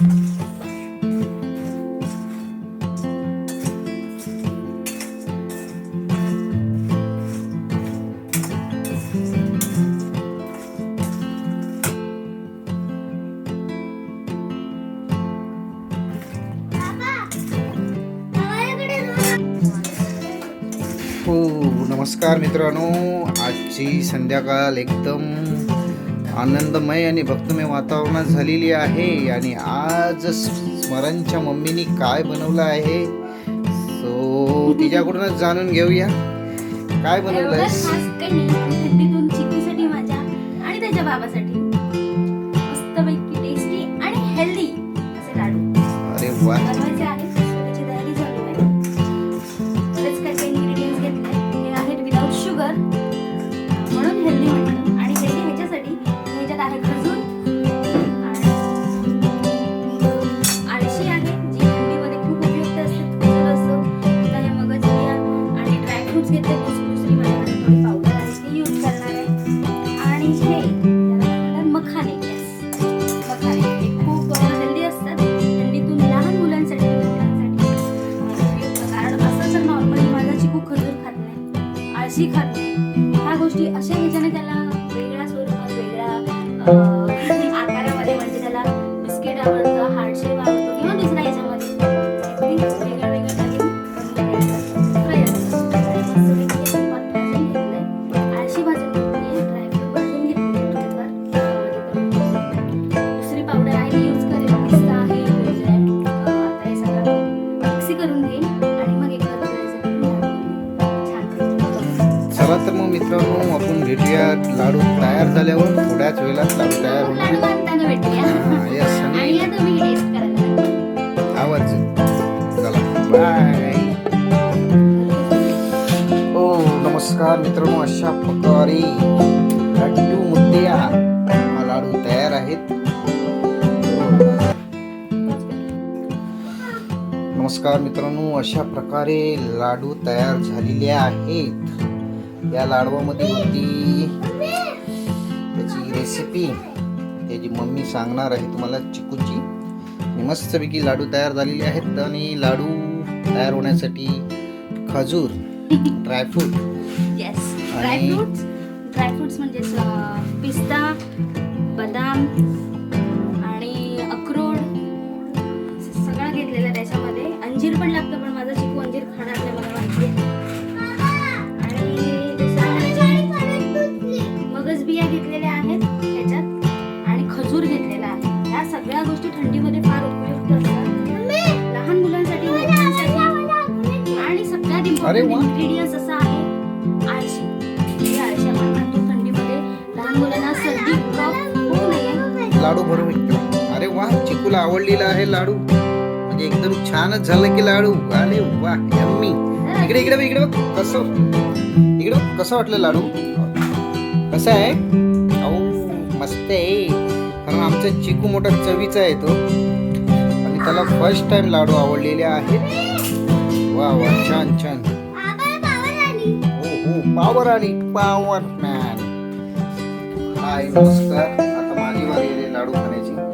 हो नमस्कार मित्रांनो आजची संध्याकाळ एकदम आनंदमय आणि भक्तमय वातावरणात झालेली आहे. आणि आज स्मरणच्या मम्मीनी काय बनवलं आहे? सो तिच्याकडूनच जाणून घेऊया. काय आणि त्याच्या बाबासाठी. टेस्टी आणि हेल्दी असे लाडू. अरे वा. नाही ह्या गोष्टी अशा ह्याच्याने त्याला वेगळ्या स्वरूपात वेगळ्या आकारामध्ये म्हणजे त्याला बिस्किट आवडतं भेटूया. लाडू तयार झाल्यावर थोड्याच वेळात लाडू तयार लाडू होणार हा, लागते. आवाज चला बाय हो नमस्कार मित्रांनो अशा प्रकारे लड्डू मुद्द्या हा लाडू तयार आहेत. नमस्कार मित्रांनो अशा प्रकारे लाडू तयार झालेले आहेत. या लाडवामध्ये होती त्याची रेसिपी त्याची मम्मी सांगणार आहे तुम्हाला चिकूची. आणि मस्तपैकी लाडू तयार झालेले आहेत. आणि लाडू तयार होण्यासाठी खजूर ड्रायफ्रूट ड्रायफ्रुट्स ड्रायफ्रुट्स म्हणजेच अं, पिस्ता बदाम सगळ्या गोष्टी थंडीमध्ये फार उपयुक्त असतात. लहान मुलांसाठी आणि सगळ्यात इम्पॉर्टंट वा. इन्ग्रेडियंट्स असा आहे आळशी. ही आळशी आपण खातो थंडीमध्ये. लहान मुलांना सर्दी कफ होऊ नये. लाडू भरून विकतो अरे वा चिकूला आवडलेला आहे लाडू. म्हणजे एकदम छानच झालं की लाडू. अरे वा यम्मी. इकडे इकडे बघ, इकडे कसं इकडे कसं वाटलं लाडू? कसं आहे? अहो मस्त आहे. आमचा चिकू मोठा चवीचा आहे तो. आणि त्याला फर्स्ट टाइम लाडू आवडलेले आहेत. वा वा छान छान. हो हो पावर आणि पावर मॅन हाय नमस्कार. आता माझी वारी लाडू खाण्याची.